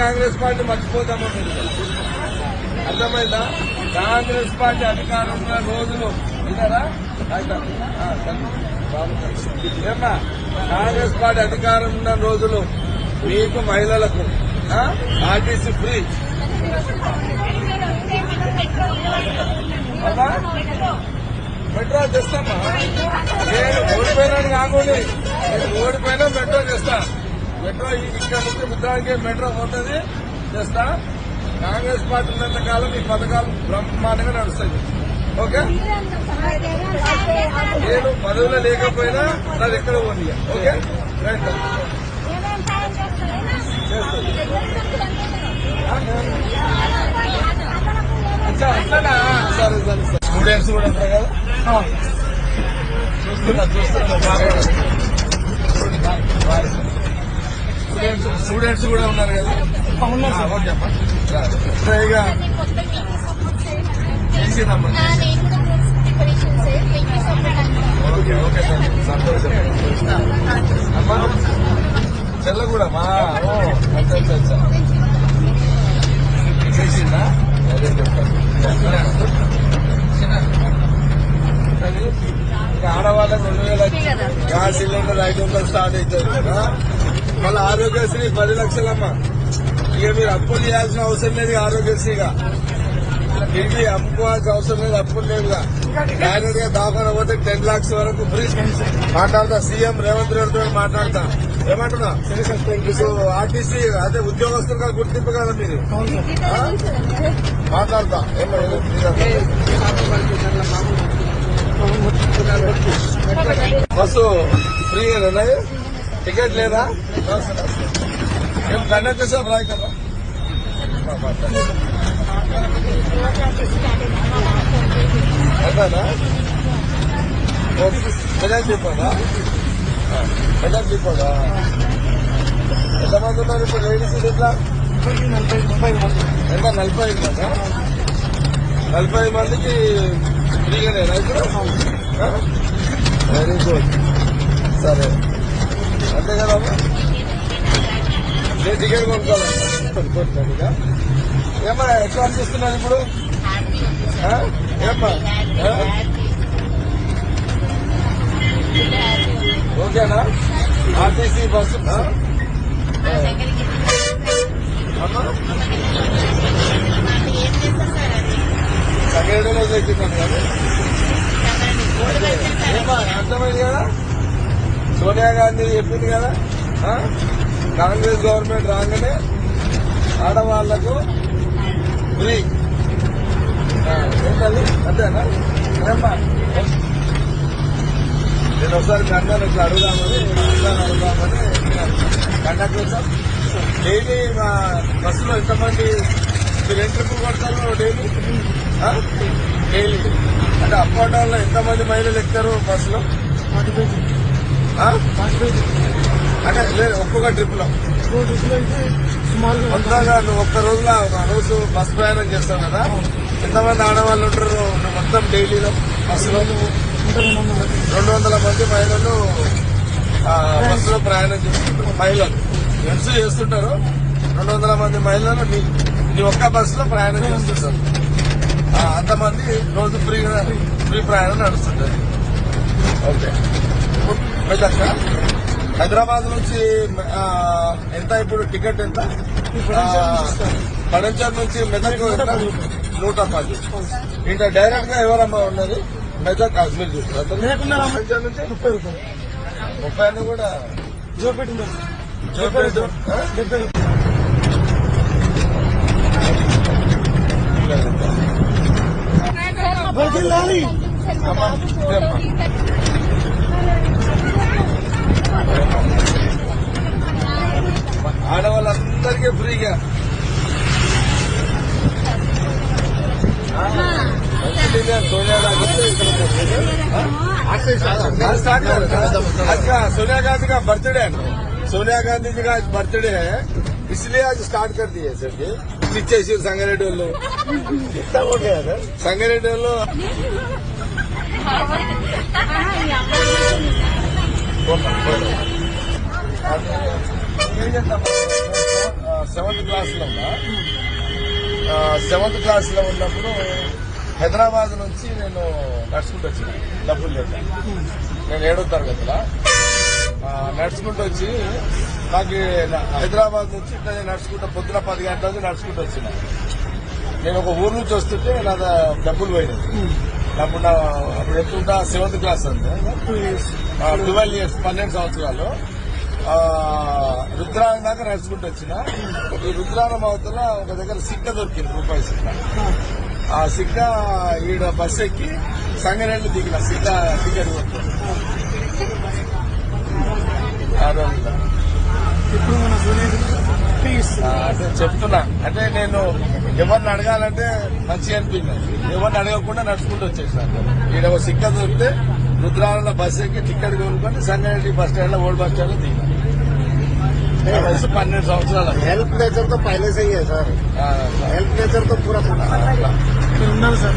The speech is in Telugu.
కాంగ్రెస్ పార్టీ మర్చిపోతామో అర్థమైందా? కాంగ్రెస్ పార్టీ అధికారం ఉన్న రోజులు. విన్నారా? ఏమ్మా? కాంగ్రెస్ పార్టీ అధికారం ఉన్న రోజులు మీకు మహిళలకు ఆర్టీసీ ఫ్రీ. మెట్రో తెస్తామా? నేను ఓడిపోయినాను కాకుండా నేను ఓడిపోయినా మెట్రో తెస్తాను మెట్రో ఇక్కడ నుంచి ముద్రానికి మెట్రో పోతుంది. తెస్తా కాంగ్రెస్ పార్టీ ఉన్నంత కాలం ఈ పథకాలు బ్రహ్మాండంగా నడుస్తాయి. ఓకే? నేను పదవిలో లేకపోయినా నాది ఎక్కడ ఉంది ఓకే? రైట్. సరే సరే స్టూడెంట్స్ కూడా ఉంటారు కదా. చూస్తున్నా చూస్తున్నా. బాగా. స్టూడెంట్స్ స్టూడెంట్స్ కూడా ఉన్నారు కదా? ఓకే అమ్మా. Okay okay sir. సంతోషం. అమ్మా చెల్లగూడమ్మా ఓ అచ్చా అచ్చా అచ్చా. చేసిందా? అదే చెప్తాను. అది ఇక ఆడవాళ్ళకి రెండు వేల గ్యాస్ సిలిండర్ ఐదు వందలు స్టార్ట్ అవుతుంది కదా. మళ్ళీ ఆరోగ్యశ్రీ పది లక్షలమ్మా. ఇక మీరు అప్పులు చేయాల్సిన అవసరం లేదు ఆరోగ్యశ్రీగా. తిరిగి అమ్ముకోవాల్సిన అవసరం లేదు అప్పులు లేదుగా డైరెక్ట్గా దాఖలు పోతే టెన్ లాక్స్ వరకు ఫ్రీ మాట్లాడతా సీఎం రేవంత్ రెడ్డితో మాట్లాడతా. ఏమంటున్నా? ఆర్టీసీ అదే ఉద్యోగస్తులుగా గుర్తింపు కదా మీరు? మాట్లాడతా. ఏమో ఏదో బస్సు ఫ్రీగా టికెట్ లేదా ఏం కండక్టర్ సార్ రాయి కదా అదేనా మెజార్ చెప్పాడా మెజార్ చెప్పాడా ఎంతమంది ఉన్నారు ఇప్పుడు లేడీస్ ఎట్లా ఎంత నలభై ఐదు మంది నలభై ఐదు మందికి ఫ్రీగానే ఇప్పుడు వెరీ గుడ్ సరే అంతే కదా నేను టికెట్ కొనుక్కోవాలి? కొనుక్కుంటాను ఎట్లా అనిపిస్తున్నారు ఇప్పుడు? ఏమ్మా? ఓకేనా? ఆర్టీసీ బస్సు ఆ? అమ్మా? సెకండ్ కదా. ఏమ్మా అర్థమైంది కదా? సోనియా గాంధీ చెప్పింది కదా కాంగ్రెస్ గవర్నమెంట్ రాగానే ఆడవాళ్ళకు ఫ్రీ. ఏంటది? అంతేనా ఏమ్మా? నేను ఒకసారి కన్నాను ఇట్లా అడుగుదామని అడుగుదామని కండక్టర్ సార్ డైలీ మా బస్సులో ఎంతమంది మీరు ఎంత ట్రిప్పులు కొడతారు డైలీ? డైలీ. అంటే అప్ అండ్ డౌన్లో ఎంతమంది మహిళలు ఎక్కుతారు బస్సులో? అంటే లేదు ఒక్కొక్క ట్రిప్లో మొత్తంగా నువ్వు ఒక్క రోజులో ఒక రోజు బస్ ప్రయాణం చేస్తావు కదా? ఎంతమంది ఆడవాళ్ళు ఉంటారు? నువ్వు మొత్తం డైలీలో బస్సులో? రెండు వందల మంది మహిళలు బస్సులో ప్రయాణం చేస్తుంటారు. మహిళలు. ఫ్రెండ్స్ చేస్తుంటారు. రెండు వందల మంది మహిళలు నీ నీ ఒక్క బస్సులో ప్రయాణం చేస్తుంటారు. అంతమంది రోజు ఫ్రీగా ఫ్రీ ప్రయాణం నడుస్తుంటారు. ఓకే. మెదక్ హైదరాబాద్ నుంచి ఆ, ఎంత ఇప్పుడు టికెట్ ఎంత? పడంచర్ నుంచి మెదక్ ఎంత? నూట పది. ఇంకా డైరెక్ట్గా ఎవరమ్మా ఉన్నది? మెదక్ అజ్మీర్ చూస్తున్నారు. పడంచర్ నుంచి? ముప్పై రూపాయలు. ముప్పై అని కూడా జోపేట ఉంది చూపేట ఆ? డెబ్బై వర్ధిల్లాలి. అమ్మా, ఇదేమ్మా. ఆడవాళ్ళందరికీ ఫ్రీగా మంచిగా సోనియా గాంధీ ఇక్కడ आज स्टार्ट कर आज का सोनिया गांधी का बर्थडे है सोनिया गांधी जी का आज बर्थडे है इसलिए आज स्टार्ट कर दिए सर जी ఇచ్చేసి సంగారెడ్డి వాళ్ళు సంగారెడ్డి వాళ్ళు సెవెంత్ క్లాస్లో ఉన్నా. సెవెంత్ క్లాస్లో ఉన్నప్పుడు హైదరాబాద్ నుంచి నేను నడుచుకుంటూ వచ్చిన. డబ్బులు లేక. నేను ఏడో తరగతిలో. నడుచుకుంటూ వచ్చి నాకు హైదరాబాద్ నుంచి ఇట్లా నడుచుకుంటూ పొద్దున పది గంటలకు నడుచుకుంటూ వచ్చిన. నేను ఒక ఊరు నుంచి వస్తుంటే నా డబ్బులు పోయినాయి. అప్పుడు నా అప్పుడు ఎత్తుంటా సెవెంత్ క్లాస్ అంతే. ట్వెల్వ్ ఇయర్స్ పన్నెండు సంవత్సరాలు. ఆ, దాకా నడుచుకుంటూ వచ్చిన. ఈ రుద్రారం అవతల ఒక దగ్గర సిక్క దొరికింది రూపాయి సిక్క. ఆ సిక్క ఈడ బస్ ఎక్కి సంగరెడ్డి దిగిన సిక్క టికెట్ కొట్టుకుని. అదే ప్లీజ్ అంటే చెప్తున్నా. అంటే నేను ఎవరిని అడగాలంటే మంచిగా అనిపించింది. ఎవరిని అడగకుండా నడుచుకుంటూ వచ్చేసాను. ఈడ ఒక సిక్క దొరికితే ರುದ್ರಾವಳ ಬಸ್ಸಿಗೆ ಟಿಕೆಟ್ కొనుక్కొని సన్నరెడ్డి బస్ స్టాండ్ లో ఓల్డ్ బస్ స్టాండ్ లో దిగి వయసు పన్నెండు సంవత్సరాలు హెల్త్ నేచర్ తో పైలే సయ్యే సార్ హెల్త్ నేచర్ తో పూరా ఉన్నారు సార్